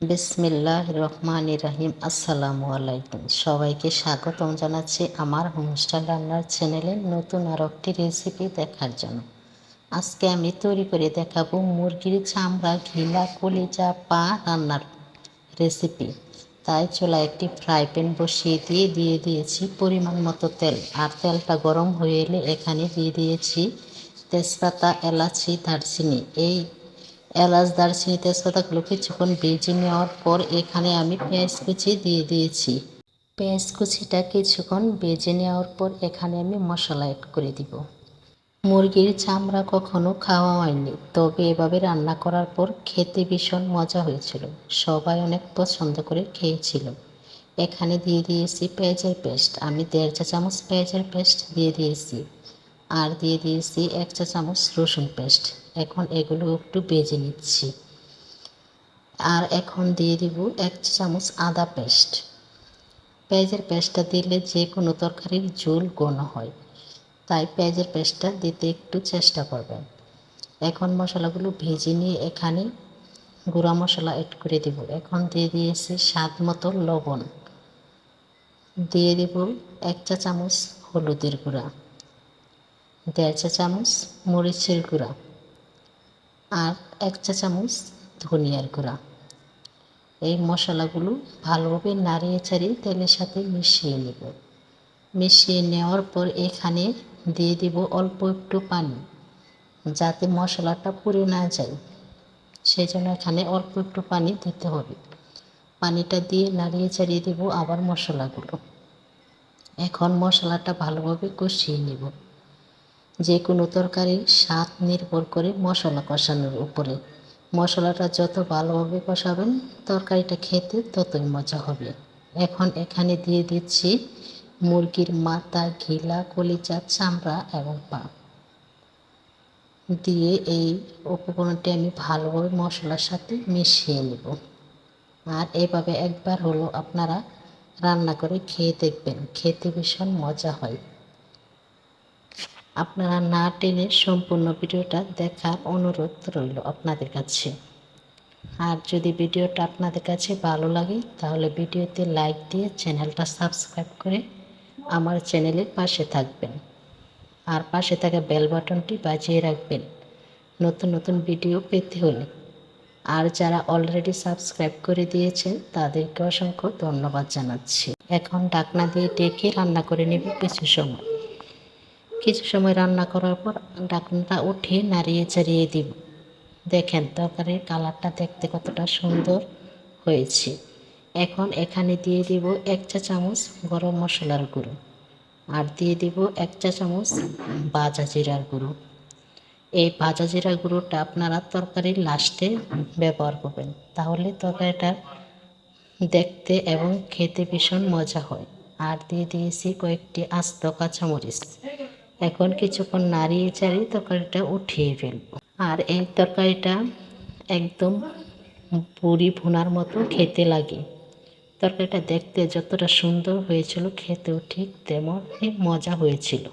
বিসমিল্লাহ রহমান রাহিম আসসালামু আলাইকুম। সবাইকে স্বাগতম জানাচ্ছি আমার হোমস্টার রান্নার চ্যানেলে নতুন আর একটি রেসিপি দেখার জন্য। আজকে আমি তৈরি করে দেখাবো মুরগির চামড়া, ঘিলা, কলিজা, পা রান্নার রেসিপি। তাই চলা একটি ফ্রাই প্যান বসিয়ে দিয়ে দিয়ে দিয়েছি পরিমাণ মতো তেল। আর তেলটা গরম হয়ে এলে এখানে দিয়ে দিয়েছি তেজপাতা, এলাচি, দারচিনি। এই এলাচ দারচিনি তেজপাতাগুলো কিছুক্ষণ ভেজে নেওয়ার পর এখানে আমি পেঁয়াজ কুচি দিয়ে দিয়েছি। পেঁয়াজ কুচিটা কিছুক্ষণ ভেজে নেওয়ার পর এখানে আমি মশলা অ্যাড করে দিব। মুরগির চামড়া কখনো খাওয়া হয়নি, তবে এভাবে রান্না করার পর খেতে ভীষণ মজা হয়েছিল। সবাই অনেক পছন্দ করে খেয়েছিল। এখানে দিয়ে দিয়েছি পেঁয়াজের পেস্ট। আমি দেড় চা চামচ পেঁয়াজের পেস্ট দিয়ে দিয়েছি। আর দিয়ে দিয়েছি এক চা চামচ রসুন পেস্ট। এখন এগুলো একটু বেজে নিচ্ছি। আর এখন দিয়ে দিব এক চা চামচ আদা পেস্ট। পেঁয়াজের পেস্টটা দিলে যে কোনো তরকারির ঝোল ঘন হয়। তাই পেঁয়াজের পেস্টটা দিতে একটু চেষ্টা করবেন। এখন মশলাগুলো ভেজে নিয়ে এখানে গুঁড়া মশলা অ্যাড করে দেব। এখন দিয়ে দিয়েছি স্বাদ মতো লবণ। দিয়ে দেব এক চা চামচ হলুদের গুঁড়া। দেড় চা চামচ মরিচের গুঁড়া আর এক চা চামচ ধনিয়ার গুঁড়া। এই মশলাগুলো ভালোভাবে নাড়িয়ে ছাড়িয়ে তেলের সাথে মিশিয়ে নেব। মিশিয়ে নেওয়ার পর এখানে দিয়ে দিব অল্প একটু পানি, যাতে মশলাটা পুড়ে না যায়। সেই জন্য এখানে অল্প একটু পানি দিতে হবে। পানিটা দিয়ে নাড়িয়ে ছাড়িয়ে দেবো আবার মশলাগুলো। এখন মশলাটা ভালোভাবে কষিয়ে নেব। যে কোনো তরকারির স্বাদ নির্ভর করে মশলা কষানোর উপরে। মশলাটা যত ভালোভাবে কষাবেন, তরকারিটা খেতে ততই মজা হবে। এখন এখানে দিয়ে দিচ্ছি মুরগির মাথা, ঘিলা, কলিজা, চামড়া এবং পা। দিয়ে এই উপকরণটি আমি ভালোভাবে মশলার সাথে মিশিয়ে নেব। আর এভাবে একবার হলো আপনারা রান্না করে খেয়ে দেখবেন, খেতে ভীষণ মজা হয়। আপনারা না টেনে সম্পূর্ণ ভিডিওটা দেখার অনুরোধ রইল আপনাদের কাছে। আর যদি ভিডিওটা আপনাদের কাছে ভালো লাগে, তাহলে ভিডিওতে লাইক দিয়ে চ্যানেলটা সাবস্ক্রাইব করে আমার চ্যানেলের পাশে থাকবেন। আর পাশে থাকা বেল বাটনটি বাজিয়ে রাখবেন, নতুন নতুন ভিডিও পেতে হলে। আর যারা অলরেডি সাবস্ক্রাইব করে দিয়েছেন, তাদেরকে অসংখ্য ধন্যবাদ জানাচ্ছি। এখন ডাকনা দিয়ে ডেকে রান্না করে নেব কিছু সময়। কিছু সময় রান্না করার পর ডাকনাটা উঠে নাড়িয়ে চাড়িয়ে দিব। দেখেন তরকারির কালারটা দেখতে কতটা সুন্দর হয়েছে। এখন এখানে দিয়ে দিব এক চা চামচ গরম মশলার গুঁড়ো আর দিয়ে দিব এক চা চামচ বাজা জিরার গুঁড়ো। এই ভাজা জিরা গুঁড়োটা আপনারা তরকারির লাস্টে ব্যবহার করবেন, তাহলে তরকারিটা দেখতে এবং খেতে ভীষণ মজা হয়। আর দিয়ে দিয়েছি কয়েকটি আস্ত কাঁচামরিচ। এখন কিছুক্ষণ নাড়িয়ে চাড়িয়ে তরকারিটা উঠিয়ে ফেলব। আর এই তরকারিটা একদম পুরি ভুনার মতো খেতে লাগে। তরকারিটা দেখতে যতটা সুন্দর হয়েছিল, খেতেও ঠিক তেমনই মজা হয়েছিল।